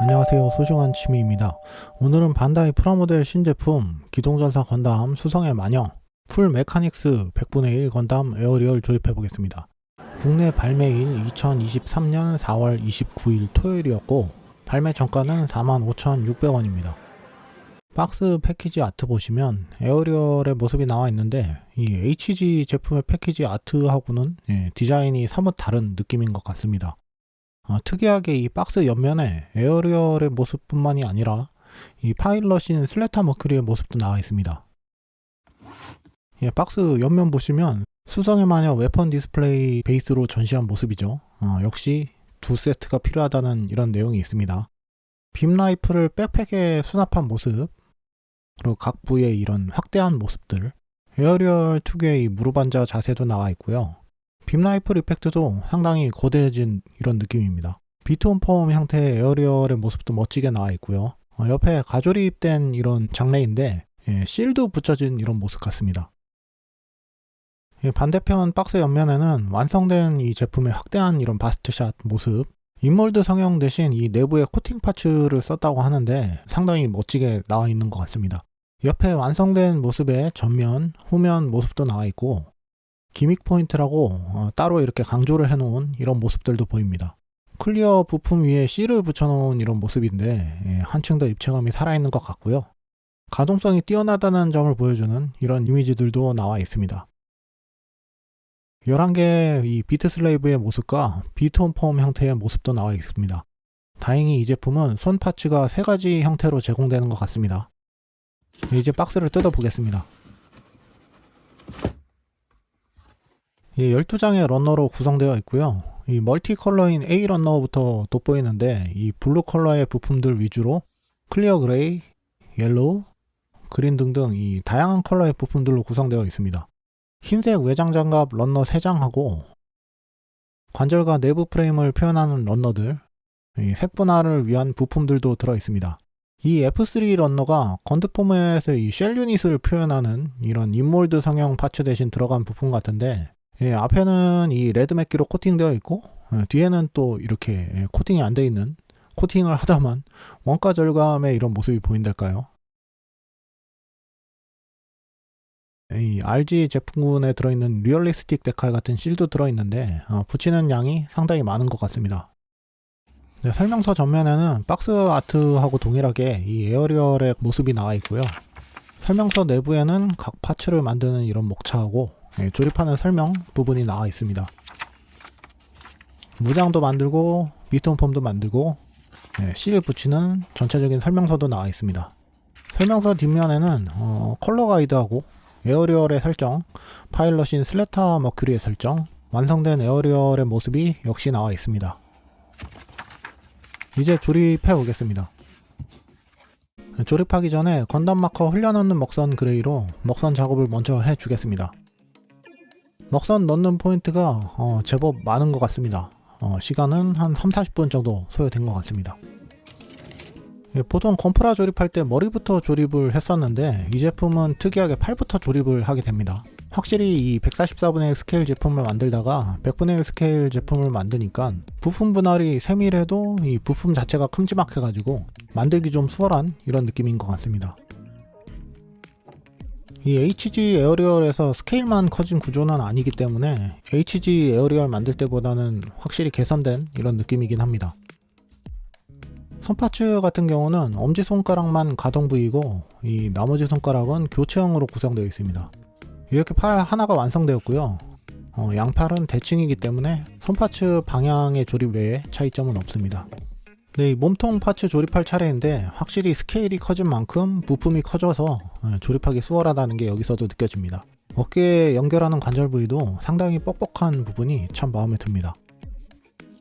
안녕하세요. 소중한 취미입니다. 오늘은 반다이 프라모델 신제품 기동전사 건담 수성의 마녀 풀 메카닉스 100분의 1 건담 에어리얼 조립해 보겠습니다. 국내 발매일 2023년 4월 29일 토요일이었고 발매 정가는 45,600원입니다. 박스 패키지 아트 보시면 에어리얼의 모습이 나와 있는데 이 HG 제품의 패키지 아트하고는 예, 디자인이 사뭇 다른 느낌인 것 같습니다. 어, 특이하게 이 박스 옆면에 에어리얼의 모습뿐만이 아니라 이 파일럿인 슬레타 머큐리의 모습도 나와 있습니다. 예, 박스 옆면 보시면 수성의 마녀 웨펀 디스플레이 베이스로 전시한 모습이죠. 어, 역시 두 세트가 필요하다는 이런 내용이 있습니다. 빔 라이프를 백팩에 수납한 모습, 그리고 각 부의 이런 확대한 모습들, 에어리얼 특유의 이 무릎 앉아 자세도 나와 있고요. 빔 라이플 이펙트도 상당히 거대해진 이런 느낌입니다. 비트온 폼 형태의 에어리얼의 모습도 멋지게 나와 있고요. 어, 옆에 가조립된 이런 장레인데 예, 실드 붙여진 이런 모습 같습니다. 예, 반대편 박스 옆면에는 완성된 이 제품의 확대한 이런 바스트샷 모습 인몰드 성형 대신 이 내부에 코팅 파츠를 썼다고 하는데 상당히 멋지게 나와 있는 것 같습니다. 옆에 완성된 모습의 전면, 후면 모습도 나와 있고 기믹 포인트라고 어, 따로 이렇게 강조를 해놓은 이런 모습들도 보입니다. 클리어 부품 위에 실을 붙여놓은 이런 모습인데 예, 한층 더 입체감이 살아있는 것 같고요. 가동성이 뛰어나다는 점을 보여주는 이런 이미지들도 나와 있습니다. 11개의 이 비트 슬레이브의 모습과 비트온 폼 형태의 모습도 나와 있습니다. 다행히 이 제품은 손 파츠가 세 가지 형태로 제공되는 것 같습니다. 이제 박스를 뜯어 보겠습니다. 이 12장의 런너로 구성되어 있고요. 이 멀티 컬러인 A 런너부터 돋보이는데 이 블루 컬러의 부품들 위주로 클리어 그레이, 옐로우, 그린 등등 이 다양한 컬러의 부품들로 구성되어 있습니다. 흰색 외장 장갑 런너 3장하고 관절과 내부 프레임을 표현하는 런너들, 이 색분할을 위한 부품들도 들어 있습니다. 이 F3 런너가 건드 포맷의 이쉘 유닛을 표현하는 이런 인몰드 성형 파츠 대신 들어간 부품 같은데 예, 앞에는 이 레드 맥기로 코팅되어 있고 예, 뒤에는 또 이렇게 예, 코팅이 안 되어 있는 코팅을 하다만 원가 절감의 이런 모습이 보인달까요? 이 RG 제품군에 들어있는 리얼리스틱 데칼 같은 실도 들어있는데 어, 붙이는 양이 상당히 많은 것 같습니다. 네, 설명서 전면에는 박스 아트하고 동일하게 이 에어리얼의 모습이 나와 있고요. 설명서 내부에는 각 파츠를 만드는 이런 목차하고 예, 조립하는 설명 부분이 나와 있습니다. 무장도 만들고 미톤 폼도 만들고 예, 실을 붙이는 전체적인 설명서도 나와 있습니다. 설명서 뒷면에는 어, 컬러 가이드하고 에어리얼의 설정, 파일럿인 슬레타 머큐리의 설정, 완성된 에어리얼의 모습이 역시 나와 있습니다. 이제 조립해 보겠습니다. 조립하기 전에 건담 마커 흘려넣는 먹선 그레이로 먹선 작업을 먼저 해주겠습니다. 먹선 넣는 포인트가 어, 제법 많은 것 같습니다. 어, 시간은 한 3, 40분 정도 소요된 것 같습니다. 예, 보통 건프라 조립할 때 머리부터 조립을 했었는데 이 제품은 특이하게 팔부터 조립을 하게 됩니다. 확실히 이 144분의 1 스케일 제품을 만들다가 100분의 1 스케일 제품을 만드니까 부품 분할이 세밀해도 이 부품 자체가 큼지막해가지고 만들기 좀 수월한 이런 느낌인 것 같습니다. 이 HG 에어리얼에서 스케일만 커진 구조는 아니기 때문에 HG 에어리얼 만들 때보다는 확실히 개선된 이런 느낌이긴 합니다. 손파츠 같은 경우는 엄지손가락만 가동 부위고 이 나머지 손가락은 교체형으로 구성되어 있습니다. 이렇게 팔 하나가 완성되었고요. 어, 양팔은 대칭이기 때문에 손파츠 방향의 조립 외에 차이점은 없습니다. 네, 이 몸통 파츠 조립할 차례인데 확실히 스케일이 커진 만큼 부품이 커져서 예, 조립하기 수월하다는 게 여기서도 느껴집니다. 어깨에 연결하는 관절 부위도 상당히 뻑뻑한 부분이 참 마음에 듭니다.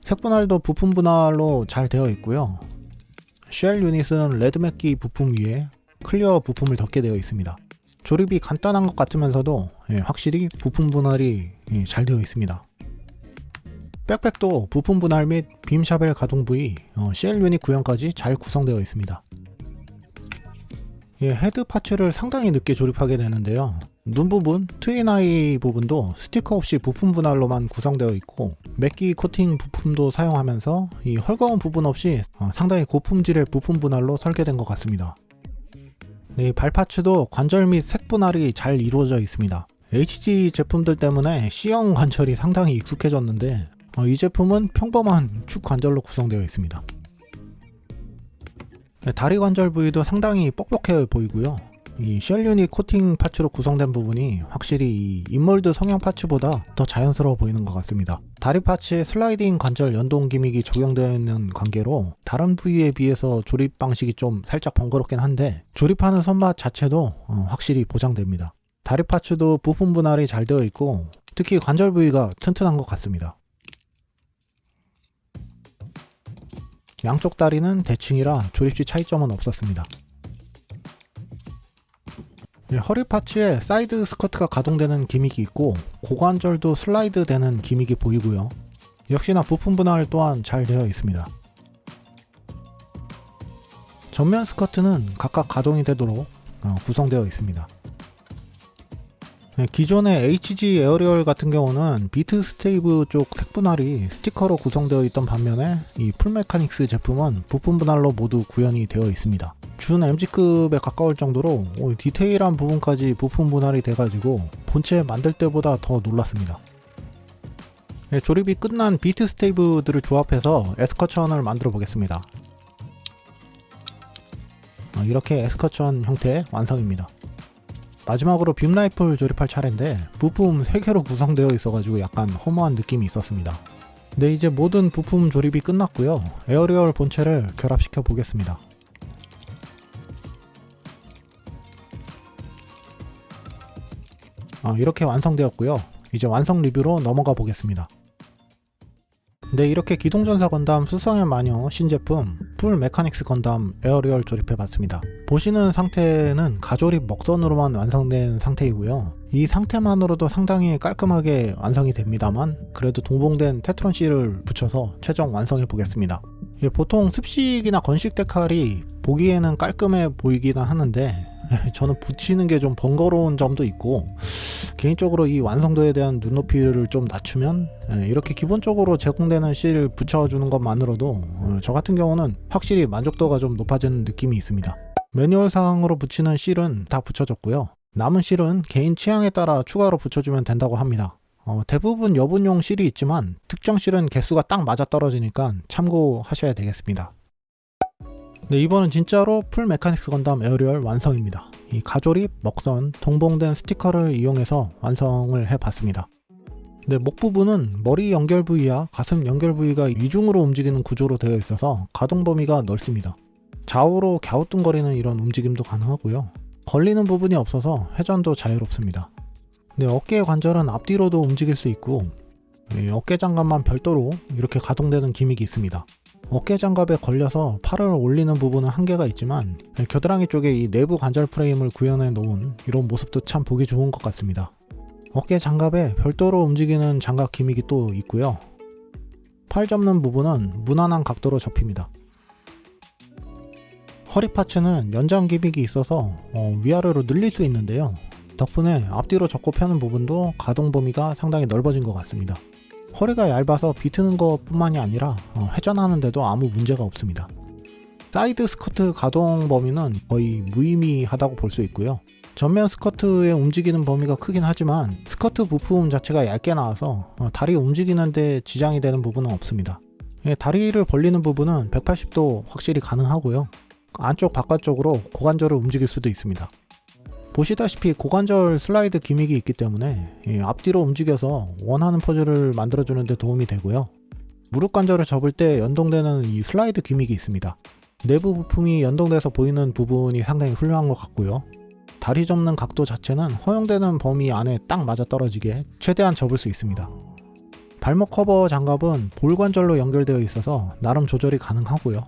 색분할도 부품 분할로 잘 되어 있고요. 쉘 유닛은 레드 맥기 부품 위에 클리어 부품을 덮게 되어 있습니다. 조립이 간단한 것 같으면서도 예, 확실히 부품 분할이 예, 잘 되어 있습니다. 백팩도 부품 분할 및 빔샤벨 가동 부위, 어, CL 유닛 구형까지 잘 구성되어 있습니다. 예, 헤드 파츠를 상당히 늦게 조립하게 되는데요. 눈 부분, 트윈 아이 부분도 스티커 없이 부품 분할로만 구성되어 있고 맥기 코팅 부품도 사용하면서 이 헐거운 부분 없이 어, 상당히 고품질의 부품 분할로 설계된 것 같습니다. 네, 발파츠도 관절 및 색 분할이 잘 이루어져 있습니다. HG 제품들 때문에 C형 관절이 상당히 익숙해졌는데 어, 이 제품은 평범한 축 관절로 구성되어 있습니다. 네, 다리 관절 부위도 상당히 뻑뻑해 보이고요. 이쉘 유닛 코팅 파츠로 구성된 부분이 확실히 이 인몰드 성형 파츠보다 더 자연스러워 보이는 것 같습니다. 다리 파츠에 슬라이딩 관절 연동 기믹이 적용되어 있는 관계로 다른 부위에 비해서 조립 방식이 좀 살짝 번거롭긴 한데 조립하는 손맛 자체도 어, 확실히 보장됩니다. 다리 파츠도 부품 분할이 잘 되어 있고 특히 관절 부위가 튼튼한 것 같습니다. 양쪽 다리는 대칭이라 조립 시 차이점은 없었습니다. 예, 허리 파츠에 사이드 스커트가 가동되는 기믹이 있고 고관절도 슬라이드 되는 기믹이 보이고요. 역시나 부품 분할 또한 잘 되어 있습니다. 전면 스커트는 각각 가동이 되도록 어, 구성되어 있습니다. 네, 기존의 HG 에어리얼 같은 경우는 비트 스테이브 쪽 색분할이 스티커로 구성되어 있던 반면에 이 풀메카닉스 제품은 부품 분할로 모두 구현이 되어 있습니다. 준 MG급에 가까울 정도로 오, 디테일한 부분까지 부품 분할이 돼가지고 본체 만들 때보다 더 놀랐습니다. 네, 조립이 끝난 비트 스테이브들을 조합해서 에스커천을 만들어 보겠습니다. 어, 이렇게 에스커천 형태의 완성입니다. 마지막으로 빔라이플 조립할 차례인데 부품 3개로 구성되어 있어가지고 약간 허무한 느낌이 있었습니다. 네 이제 모든 부품 조립이 끝났고요. 에어리얼 본체를 결합시켜 보겠습니다. 아, 이렇게 완성되었고요. 이제 완성 리뷰로 넘어가 보겠습니다. 네, 이렇게 기동전사 건담 수성의 마녀 신제품 풀 메카닉스 건담 에어리얼 조립해봤습니다. 보시는 상태는 가조립 먹선으로만 완성된 상태이고요. 이 상태만으로도 상당히 깔끔하게 완성이 됩니다만 그래도 동봉된 테트론 C를 붙여서 최종 완성해 보겠습니다. 예, 보통 습식이나 건식 데칼이 보기에는 깔끔해 보이기는 하는데 저는 붙이는 게 좀 번거로운 점도 있고 개인적으로 이 완성도에 대한 눈높이를 좀 낮추면 예, 이렇게 기본적으로 제공되는 실을 붙여주는 것만으로도 어, 저 같은 경우는 확실히 만족도가 좀 높아지는 느낌이 있습니다. 매뉴얼상으로 붙이는 실은 다 붙여졌고요. 남은 실은 개인 취향에 따라 추가로 붙여주면 된다고 합니다. 어, 대부분 여분용 실이 있지만 특정 실은 개수가 딱 맞아 떨어지니까 참고하셔야 되겠습니다. 네, 이번은 진짜로 풀 메카닉스 건담 에어리얼 완성입니다. 이 가조립, 먹선, 동봉된 스티커를 이용해서 완성을 해봤습니다. 네, 목 부분은 머리 연결 부위와 가슴 연결 부위가 이중으로 움직이는 구조로 되어 있어서 가동 범위가 넓습니다. 좌우로 갸우뚱거리는 이런 움직임도 가능하고요. 걸리는 부분이 없어서 회전도 자유롭습니다. 네, 어깨 관절은 앞뒤로도 움직일 수 있고 네, 어깨 장갑만 별도로 이렇게 가동되는 기믹이 있습니다. 어깨 장갑에 걸려서 팔을 올리는 부분은 한계가 있지만 겨드랑이 쪽에 이 내부 관절 프레임을 구현해 놓은 이런 모습도 참 보기 좋은 것 같습니다. 어깨 장갑에 별도로 움직이는 장갑 기믹이 또 있고요. 팔 접는 부분은 무난한 각도로 접힙니다. 허리 파츠는 연장 기믹이 있어서 어, 위아래로 늘릴 수 있는데요. 덕분에 앞뒤로 접고 펴는 부분도 가동 범위가 상당히 넓어진 것 같습니다. 허리가 얇아서 비트는 것 뿐만이 아니라 어, 회전하는데도 아무 문제가 없습니다. 사이드 스커트 가동 범위는 거의 무의미하다고 볼 수 있고요. 전면 스커트의 움직이는 범위가 크긴 하지만 스커트 부품 자체가 얇게 나와서 어, 다리 움직이는데 지장이 되는 부분은 없습니다. 예, 다리를 벌리는 부분은 180도 확실히 가능하고요. 안쪽 바깥쪽으로 고관절을 움직일 수도 있습니다. 보시다시피 고관절 슬라이드 기믹이 있기 때문에 예, 앞뒤로 움직여서 원하는 포즈를 만들어주는 데 도움이 되고요. 무릎 관절을 접을 때 연동되는 이 슬라이드 기믹이 있습니다. 내부 부품이 연동돼서 보이는 부분이 상당히 훌륭한 것 같고요. 다리 접는 각도 자체는 허용되는 범위 안에 딱 맞아 떨어지게 최대한 접을 수 있습니다. 발목 커버 장갑은 볼 관절로 연결되어 있어서 나름 조절이 가능하고요.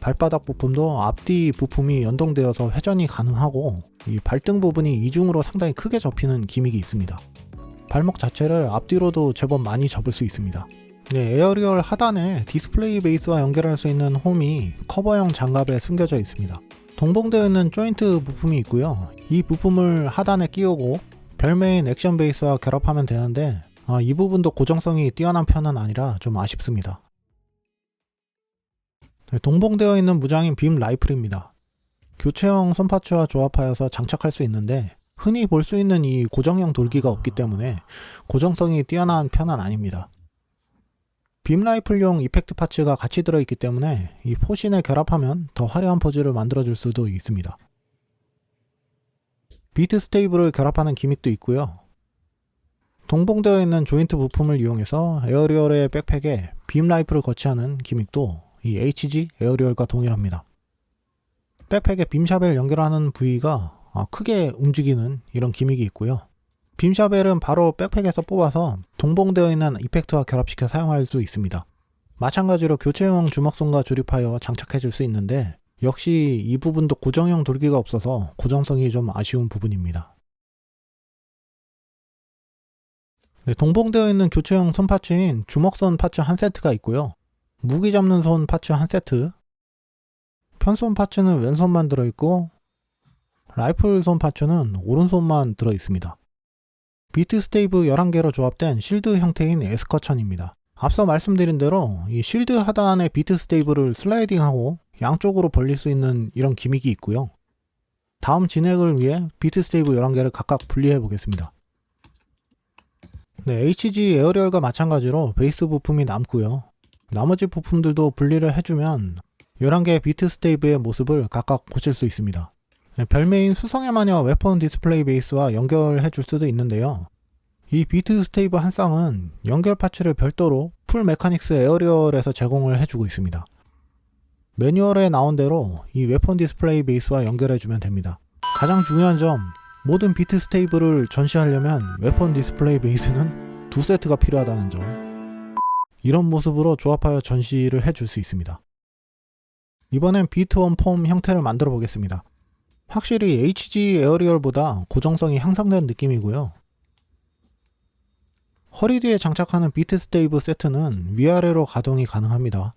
발바닥 부품도 앞뒤 부품이 연동되어서 회전이 가능하고 이 발등 부분이 이중으로 상당히 크게 접히는 기믹이 있습니다. 발목 자체를 앞뒤로도 제법 많이 접을 수 있습니다. 네, 에어리얼 하단에 디스플레이 베이스와 연결할 수 있는 홈이 커버형 장갑에 숨겨져 있습니다. 동봉되어 있는 조인트 부품이 있고요. 이 부품을 하단에 끼우고 별메인 액션 베이스와 결합하면 되는데 아, 이 부분도 고정성이 뛰어난 편은 아니라 좀 아쉽습니다. 네, 동봉되어 있는 무장인 빔 라이플입니다. 교체형 손파츠와 조합하여서 장착할 수 있는데 흔히 볼 수 있는 이 고정형 돌기가 없기 때문에 고정성이 뛰어난 편은 아닙니다. 빔 라이플용 이펙트 파츠가 같이 들어있기 때문에 이 포신에 결합하면 더 화려한 포즈를 만들어줄 수도 있습니다. 비트 스테이블을 결합하는 기믹도 있고요. 동봉되어 있는 조인트 부품을 이용해서 에어리얼의 백팩에 빔 라이플을 거치하는 기믹도 이 HG 에어리얼과 동일합니다. 백팩에 빔샤벨 연결하는 부위가 아, 크게 움직이는 이런 기믹이 있고요. 빔샤벨은 바로 백팩에서 뽑아서 동봉되어 있는 이펙트와 결합시켜 사용할 수 있습니다. 마찬가지로 교체형 주먹손과 조립하여 장착해 줄 수 있는데 역시 이 부분도 고정형 돌기가 없어서 고정성이 좀 아쉬운 부분입니다. 네, 동봉되어 있는 교체형 손 파츠인 주먹손 파츠 한 세트가 있고요. 무기 잡는 손 파츠 한 세트, 편손 파츠는 왼손만 들어있고 라이플 손 파츠는 오른손만 들어있습니다. 비트 스테이브 11개로 조합된 실드 형태인 에스커천입니다. 앞서 말씀드린 대로 이 실드 하단에 비트 스테이브를 슬라이딩하고 양쪽으로 벌릴 수 있는 이런 기믹이 있고요. 다음 진행을 위해 비트 스테이브 11개를 각각 분리해 보겠습니다. 네, HG 에어리얼과 마찬가지로 베이스 부품이 남고요. 나머지 부품들도 분리를 해주면 11개의 비트 스테이브의 모습을 각각 보실 수 있습니다. 네, 별메인 수성의 마녀 웨폰 디스플레이 베이스와 연결해 줄 수도 있는데요. 이 비트 스테이브 한 쌍은 연결 파츠를 별도로 풀 메카닉스 에어리얼에서 제공을 해주고 있습니다. 매뉴얼에 나온 대로 이 웨폰 디스플레이 베이스와 연결해 주면 됩니다. 가장 중요한 점, 모든 비트 스테이블을 전시하려면 웨폰 디스플레이 베이스는 두 세트가 필요하다는 점. 이런 모습으로 조합하여 전시를 해줄 수 있습니다. 이번엔 비트원 폼 형태를 만들어 보겠습니다. 확실히 HG 에어리얼보다 고정성이 향상된 느낌이고요. 허리 뒤에 장착하는 비트 스테이브 세트는 위아래로 가동이 가능합니다.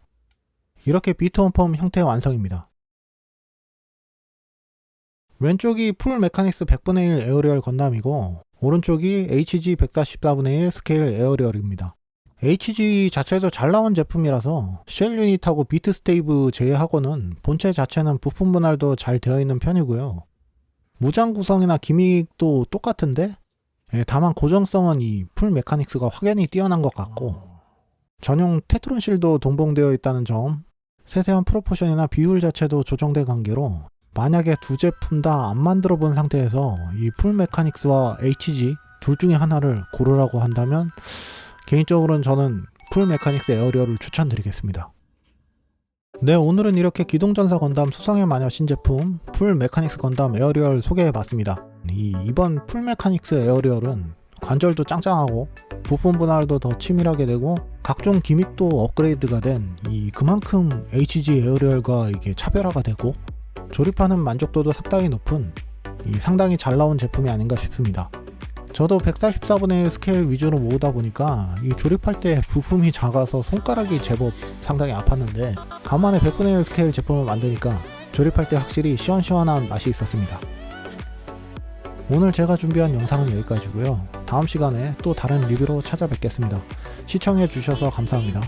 이렇게 비트원 폼 형태의 완성입니다. 왼쪽이 풀 메카닉스 100분의 1 에어리얼 건담이고 오른쪽이 HG 144분의 1 스케일 에어리얼입니다. HG 자체도 잘 나온 제품이라서 쉘 유닛하고 비트 스테이브 제외하고는 본체 자체는 부품 분할도 잘 되어 있는 편이고요. 무장 구성이나 기믹도 똑같은데 예, 다만 고정성은 이 풀 메카닉스가 확연히 뛰어난 것 같고 전용 테트론 실도 동봉되어 있다는 점 세세한 프로포션이나 비율 자체도 조정된 관계로 만약에 두 제품 다 안 만들어 본 상태에서 이 풀 메카닉스와 HG 둘 중에 하나를 고르라고 한다면 개인적으로는 저는 풀 메카닉스 에어리어를 추천드리겠습니다. 네, 오늘은 이렇게 기동전사 건담 수성의 마녀 신제품 풀 메카닉스 건담 에어리얼 소개해봤습니다. 이 이번 풀 메카닉스 에어리얼은 관절도 짱짱하고 부품 분할도 더 치밀하게 되고 각종 기믹도 업그레이드가 된 이 그만큼 HG 에어리얼과 이게 차별화가 되고 조립하는 만족도도 상당히 높은 이 상당히 잘 나온 제품이 아닌가 싶습니다. 저도 144분의 1 스케일 위주로 모으다 보니까 이 조립할 때 부품이 작아서 손가락이 제법 상당히 아팠는데 간만에 100분의 1 스케일 제품을 만드니까 조립할 때 확실히 시원시원한 맛이 있었습니다. 오늘 제가 준비한 영상은 여기까지고요. 다음 시간에 또 다른 리뷰로 찾아뵙겠습니다. 시청해 주셔서 감사합니다.